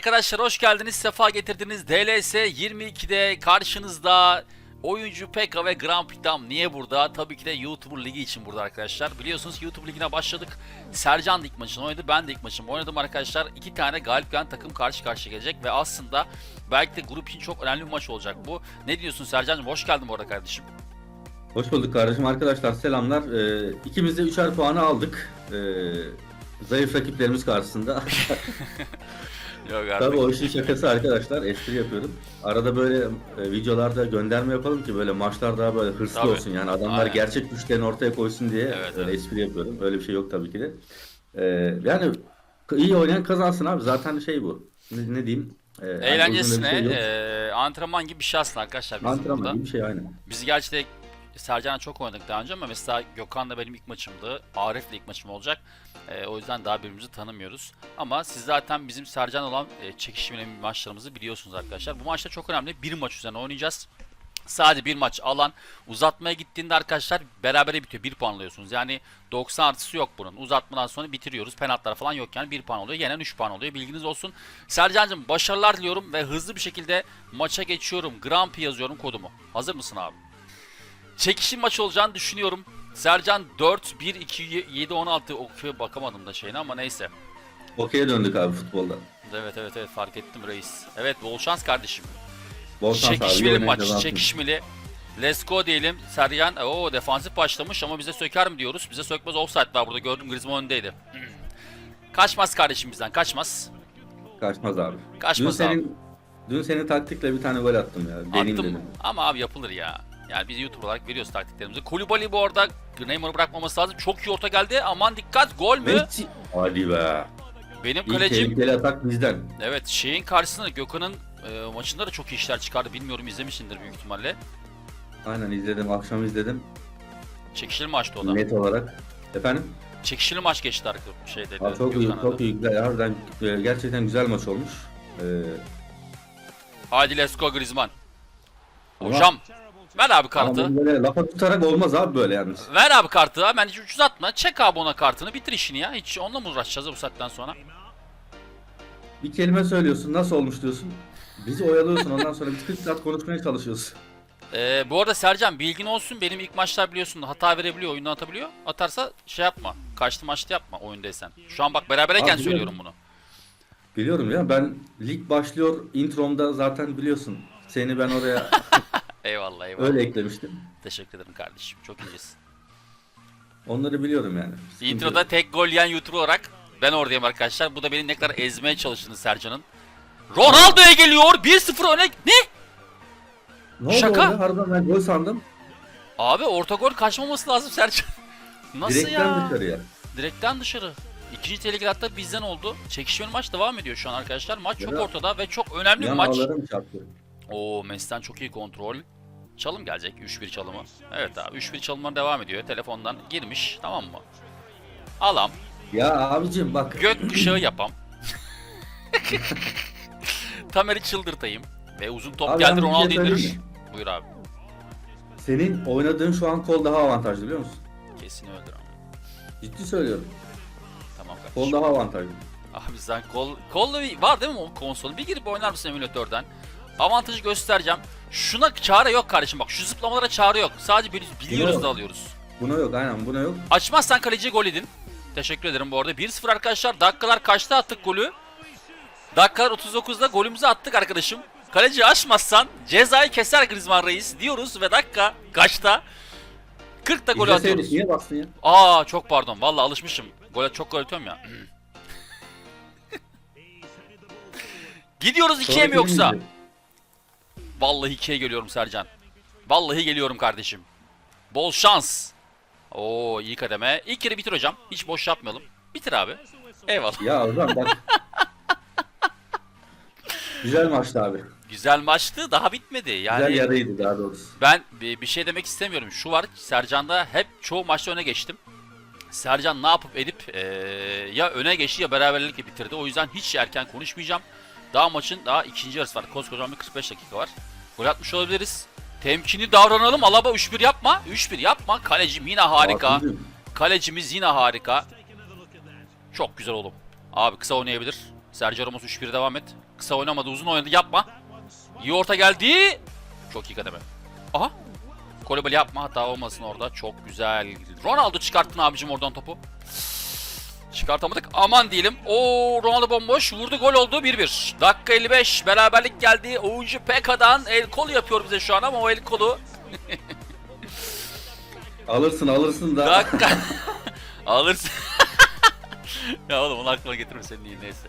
Arkadaşlar hoş geldiniz, sefa getirdiniz. DLS 22'de karşınızda oyuncu Pekka ve Grand Prix'dam niye burada? Tabii ki de YouTuber Ligi için burada arkadaşlar. Biliyorsunuz YouTube Ligi'ne başladık. Sercan da ilk maçını oynadı, ben de ilk maçımı oynadım arkadaşlar. İki tane galip gelen takım karşı karşıya gelecek ve aslında belki de grup için çok önemli bir maç olacak bu. Ne diyorsun Sercan'cığım? Hoş geldin bu arada kardeşim. Hoş bulduk kardeşim. Arkadaşlar selamlar. Ee, ikimiz de üçer puanı aldık. Ee, zayıf rakiplerimiz karşısında. Yok Tabii o işin şakası arkadaşlar. Espri yapıyorum. Arada böyle e, videolarda gönderme yapalım ki böyle maçlar daha böyle hırslı Tabii. olsun. Yani adamlar Aynen. gerçek güçlerini ortaya koysun diye Evet, evet. espri yapıyorum. Öyle bir şey yok tabii ki de. Ee, yani iyi oynayan kazansın abi. Zaten şey bu. Ne, ne diyeyim? Ee, Eğlencesine şey yok. eee, antrenman gibi bir şey aslında arkadaşlar bizim burada. Antrenman gibi bir şey aynen. Biz gerçi de Sercan'la çok oynadık daha önce ama mesela Gökhan'la benim ilk maçımdı. Arif'le ilk maçım olacak. Ee, o yüzden daha birbirimizi tanımıyoruz. Ama siz zaten bizim Sercan olan e, çekişmeli maçlarımızı biliyorsunuz arkadaşlar. Bu maçta çok önemli. Bir maç üzerine oynayacağız. Sadece bir maç alan uzatmaya gittiğinde arkadaşlar berabere bitiyor. Bir puan alıyorsunuz. Yani 90 artısı yok bunun. Uzatmadan sonra bitiriyoruz. Penaltılar falan yok yani bir puan oluyor. Yenen 3 puan oluyor. Bilginiz olsun. Sercan'cığım başarılar diliyorum ve hızlı bir şekilde maça geçiyorum. Grand Prix yazıyorum kodumu. Hazır mısın abi? Çekişim maç olacağını düşünüyorum. Sercan 4, 1, 2, 7, 16 okuyor bakamadım da şeyine ama neyse. Okey'e döndük abi futbolda. Evet evet evet fark ettim reis. Evet bol şans kardeşim. Bol şans abi. çekişmeli oynayın, maç, çekişmeli. Let's go diyelim. Sergen o defansif başlamış ama bize söker mi diyoruz. Bize sökmez offside var burada gördüm Griezmann öndeydi. Kaçmaz kardeşim bizden kaçmaz. Kaçmaz abi. Kaçmaz dün abi. senin, Dün senin taktikle bir tane gol attım ya. Deneyim Attım dedim. ama abi yapılır ya. Yani biz YouTube olarak veriyoruz taktiklerimizi. Kulübali bu arada Neymar'ı bırakmaması lazım. Çok iyi orta geldi. Aman dikkat gol mü? Messi. Hadi be. Benim İlk kalecim tehlikeli atak bizden. Evet şeyin karşısında Gökhan'ın e, maçında da çok iyi işler çıkardı. Bilmiyorum izlemişsindir büyük ihtimalle. Aynen izledim. Akşam izledim. Çekişili maçtı o da. Net olarak. Efendim? Çekişili maç geçti arka şeyde. Abi çok iyi, Gökhan'da. çok iyi. Harbiden e, gerçekten güzel maç olmuş. Ee, Hadi let's go Griezmann. Ama- Hocam ver abi ama kartı. bunu böyle lafa tutarak olmaz abi böyle yalnız. Ver abi kartı. Ben hiç ucuz atma. Çek abi ona kartını. Bitir işini ya. Hiç onunla mı uğraşacağız bu saatten sonra? Bir kelime söylüyorsun. Nasıl olmuş diyorsun. Bizi oyalıyorsun. Ondan sonra bir 40 saat konuşmaya çalışıyorsun. Ee, bu arada Sercan bilgin olsun. Benim ilk maçlar biliyorsun hata verebiliyor. Oyundan atabiliyor. Atarsa şey yapma. Kaçtı maçta yapma oyundaysan. Şu an bak berabereyken Abi, söylüyorum bunu. Biliyorum ya ben lig başlıyor intromda zaten biliyorsun. Seni ben oraya Eyvallah eyvallah. öyle eklemiştim. Teşekkür ederim kardeşim. Çok incesin. Onları biliyorum yani. Sıkıntı Introda yok. tek gol yiyen YouTuber olarak ben oradayım arkadaşlar. Bu da beni ne kadar ezmeye çalıştığını Sercan'ın. Ronaldo'ya geliyor. 1-0 öne. Ne? Ne oldu Şaka. orada? Harbiden ben gol sandım. Abi orta gol kaçmaması lazım Sercan. Nasıl Direkten ya? dışarıya. Direkten dışarı. İkinci tehlikeli hatta bizden oldu. Çekişmeli maç devam ediyor şu an arkadaşlar. Maç çok Ya. ortada ve çok önemli bir Yan maç. ağlarım çarptı. Oo Messi'den çok iyi kontrol. Çalım gelecek 3-1 çalımı. Evet abi 3-1 çalımlar devam ediyor. Telefondan girmiş tamam mı? Alam. Ya abicim bak. Gök kuşağı yapam. Tamer'i çıldırtayım. Ve uzun top Abi geldi şey Ronaldo söyleyeyim indirir. Buyur abi. Senin oynadığın şu an kol daha avantajlı biliyor musun? Kesin öldür ama. Ciddi söylüyorum. Tamam kardeşim. Kol daha avantajlı. Abi sen kol, kolla var değil mi o konsol? Bir girip oynar mısın emülatörden? Avantajı göstereceğim. Şuna çare yok kardeşim bak şu zıplamalara çare yok. Sadece bil- biliyoruz Yok. da alıyoruz. Buna yok aynen buna yok. Açmazsan kaleciye gol edin. Teşekkür ederim bu arada. 1-0 arkadaşlar. Dakikalar kaçta attık golü? Dakikalar 39'da golümüzü attık arkadaşım. Kaleci açmazsan cezayı keser Griezmann Reis diyoruz ve dakika kaçta? 40'ta golü İzleseydik, atıyoruz. Niye bastın ya? Aa çok pardon. Vallahi alışmışım. Gole çok gol atıyorum ya. Gidiyoruz ikiye mi Sonraki yoksa? neydi? Vallahi ikiye geliyorum Sercan. Vallahi geliyorum kardeşim. Bol şans. Oo iyi kademe. İlk kere bitir hocam. Hiç boş yapmayalım. Bitir abi. Eyvallah. Ya Ozan bak. Güzel maçtı abi. Güzel maçtı. Daha bitmedi. Yani Güzel yarıydı daha doğrusu. ben bir şey demek istemiyorum. Şu var. Sercan'da hep çoğu maçta öne geçtim. Sercan ne yapıp edip eee, ya öne geçti ya beraberlikle bitirdi. O yüzden hiç erken konuşmayacağım. Daha maçın daha ikinci yarısı var. Koskocaman bir 45 dakika var. Gol atmış olabiliriz. Temkinli davranalım. Alaba 3-1 yapma. 3-1 yapma. Kalecim yine harika. Kalecimiz yine harika. Çok güzel oğlum. Abi kısa oynayabilir. Sergio Ramos 3-1 devam et. Kısa oynamadı, uzun oynadı. Yapma. İyi orta geldi. Çok iyi kademe. Aha. Kolibali yapma. Hata olmasın orada. Çok güzel. Ronaldo çıkarttın abicim oradan topu. Çıkartamadık. Aman diyelim. O Ronaldo bomboş. Vurdu gol oldu 1-1. Dakika 55. Beraberlik geldi. Oyuncu Peka'dan el kolu yapıyor bize şu an ama o el kolu Alırsın alırsın da. Dakika. Alırsın. ya oğlum onu aklıma getirme senin iyi neyse.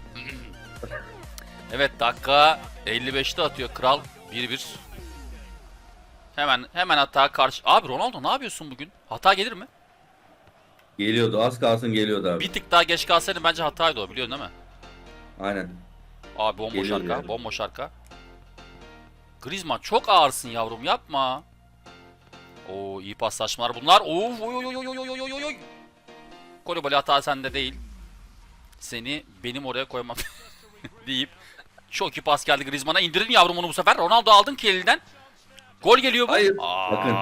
evet dakika 55'te atıyor kral 1-1. Hemen hemen hata karşı. Abi Ronaldo ne yapıyorsun bugün? Hata gelir mi? Geliyordu az kalsın geliyordu abi. Bir tık daha geç kalsaydın bence hataydı o biliyorsun değil mi? Aynen. Abi bomboş Geliyordu arka, yani. bomboş arka. Griezmann çok ağırsın yavrum yapma. Oo iyi paslaşmalar bunlar. Oo oy oy oy oy oy oy oy oy oy. Kolibali hata sende değil. Seni benim oraya koymam deyip çok iyi pas geldi Griezmann'a. İndirin yavrum onu bu sefer. Ronaldo aldın ki elinden. Gol geliyor bu. Hayır, Aa. bakın.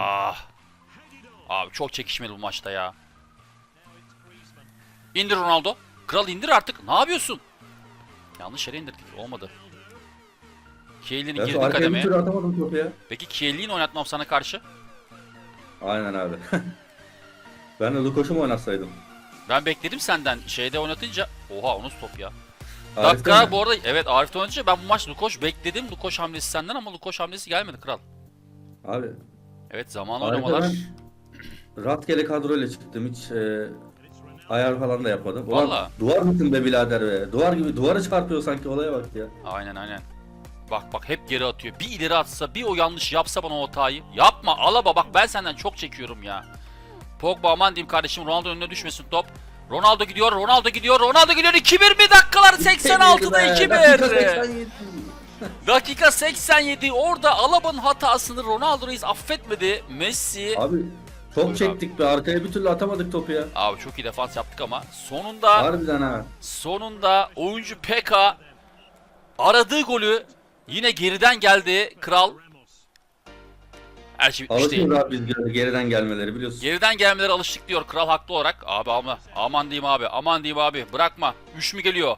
Abi çok çekişmeli bu maçta ya. İndir Ronaldo. Kral indir artık. Ne yapıyorsun? Yanlış yere indirdik. Olmadı. Kiel'in Ben şu girdi kademeye. türlü atamadım topu ya. Peki Kiel'in oynatmam sana karşı. Aynen abi. ben de Lukoş'u mu oynatsaydım? Ben bekledim senden şeyde oynatınca. Oha o nasıl top ya. Arif'te Dakika bu arada evet Arif'te oynatınca ben bu maç Lukoş bekledim. Lukoş hamlesi senden ama Lukoş hamlesi gelmedi kral. Abi Evet zaman oynamalar. ben rastgele kadroyla çıktım. Hiç e, ayar falan da yapmadım. Ulan duvar mısın be birader be? Duvar gibi duvara çarpıyor sanki olaya bak ya. Aynen aynen. Bak bak hep geri atıyor. Bir ileri atsa bir o yanlış yapsa bana o hatayı. Yapma Alaba bak ben senden çok çekiyorum ya. Pogba aman diyeyim kardeşim Ronaldo önüne düşmesin top. Ronaldo gidiyor, Ronaldo gidiyor, Ronaldo gidiyor. 2-1 mi dakikalar 86'da Dakika 2-1. 87. Dakika 87 orada Alaba'nın hatasını Ronaldo Reis affetmedi. Messi Abi Buyur çok çektik be arkaya bir türlü atamadık topu ya. Abi çok iyi defans yaptık ama sonunda Harbiden ha. sonunda oyuncu Peka aradığı golü yine geriden geldi kral. Her şey bitmiş değil. Alışıyoruz abi biz geri- geriden gelmeleri biliyorsun. Geriden gelmelere alıştık diyor kral haklı olarak. Abi ama aman diyeyim abi aman diyeyim abi bırakma. 3 mü geliyor?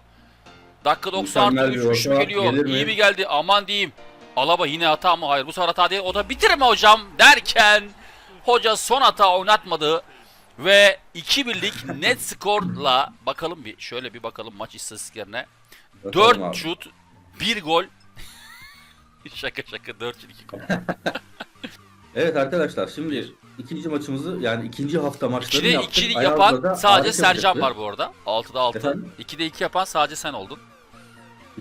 Dakika 90 Mükemmel 3 bir 3 mü orta. geliyor? Gelir mi? İyi mi geldi? Aman diyeyim. Alaba yine hata mı? Hayır bu sefer hata değil. O da bitirme hocam derken hoca son hata oynatmadı. Ve 2 birlik net skorla bakalım bir şöyle bir bakalım maç istatistiklerine. Bakalım 4 abi. şut, 1 gol. şaka şaka 4 şut 2 gol. Evet arkadaşlar şimdi Bir. ikinci maçımızı yani ikinci hafta maçlarını 2'de yaptık. 2 Ayaz'da yapan sadece Sercan var bu arada. 6'da 6. Efendim? 2'de 2 yapan sadece sen oldun.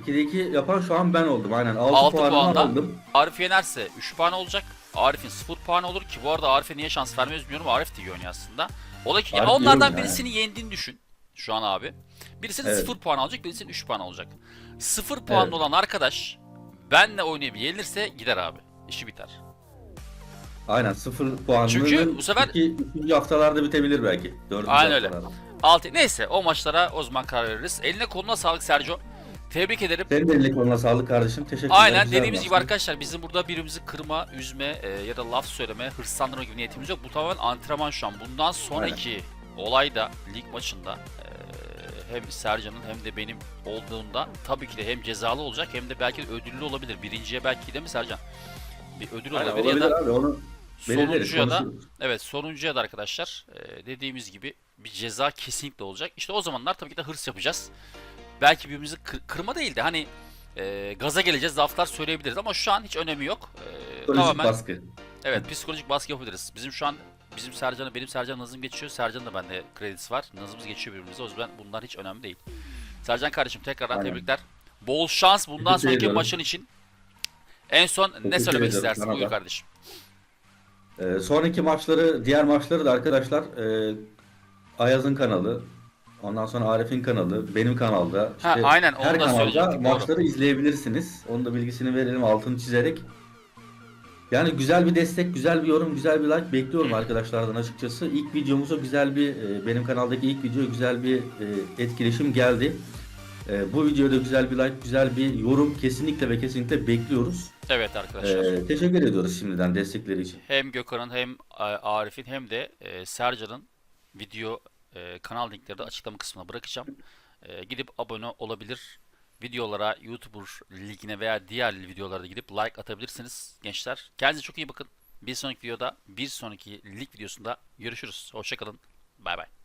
2'de 2 yapan şu an ben oldum aynen. 6 Altı puanımı puanda. aldım. Arif yenerse 3 puan olacak. Arif'in 0 puanı olur ki bu arada Arif'e niye şans vermiyoruz bilmiyorum. Arif de iyi oynuyor aslında. Ola ki Arif iyi onlardan birisini yendiğini düşün. Şu an abi. Birisinin Evet. 0 puan alacak, birisinin 3 puan alacak. 0 puanlı Evet. olan arkadaş benle oynayıp yenilirse gider abi. İşi biter. Aynen 0 puanlı. Çünkü bu sefer- iki, üçüncü haftalarda bitebilir belki. Dördüncü Aynen öyle. haftalarda. 6 neyse o maçlara o zaman karar veririz. Eline koluna sağlık Sergio. Tebrik ederim. Senin de eline koluna sağlık kardeşim. Teşekkürler. Aynen Güzel dediğimiz gibi arkadaşlar bizim burada birbirimizi kırma, üzme e, ya da laf söyleme, hırslandırma gibi niyetimiz yok. Bu tamamen antrenman şu an. Bundan sonraki olayda lig maçında e, hem Sercan'ın hem de benim olduğunda tabii ki de hem cezalı olacak hem de belki de ödüllü olabilir. Birinciye belki de mi Sercan? Bir ödül Aynen, olabilir, ya olabilir da abi onu sonuncuya da evet sonuncuya da arkadaşlar e, dediğimiz gibi bir ceza kesinlikle olacak. İşte o zamanlar tabii ki de hırs yapacağız. Belki birbirimizi kır- kırma değil de hani e, gaza geleceğiz, laflar söyleyebiliriz ama şu an hiç önemi yok. E, Psikolojik tamamen baskı. evet psikolojik baskı yapabiliriz. Bizim şu an bizim Sercan'a benim Sercan nazım geçiyor. Sercan'ın da bende kredisi var. Nazımız geçiyor birbirimize. O yüzden bunlar hiç önemli değil. Sercan kardeşim tekrardan Aynen. tebrikler. Bol şans bundan Teşekkür sonraki ediyorum. maçın için. En son ne Teşekkür söylemek ediyorum istersin? sana Buyur kardeşim. Ee, sonraki maçları, diğer maçları da arkadaşlar e, Ayaz'ın kanalı, ondan sonra Arif'in kanalı, benim kanalda. Ha, aynen, onu her da kanalda doğru. maçları izleyebilirsiniz. Onun da bilgisini verelim altını çizerek. Yani güzel bir destek, güzel bir yorum, güzel bir like bekliyorum arkadaşlardan açıkçası. İlk videomuza güzel bir, e, benim kanaldaki ilk video güzel bir e, etkileşim geldi. E, bu videoda güzel bir like, güzel bir yorum kesinlikle ve kesinlikle bekliyoruz. Evet arkadaşlar. E, teşekkür ediyoruz şimdiden destekleri için. hem Gökhan'ın hem e, Arif'in hem de e, Sercan'ın video e, kanal linkleri de açıklama kısmına bırakacağım. E, gidip abone olabilir. videolara, YouTuber ligine veya diğer videolara gidip like atabilirsiniz gençler. Kendinize çok iyi bakın. Bir sonraki videoda, bir sonraki lig videosunda görüşürüz. Hoşçakalın. Bay bay.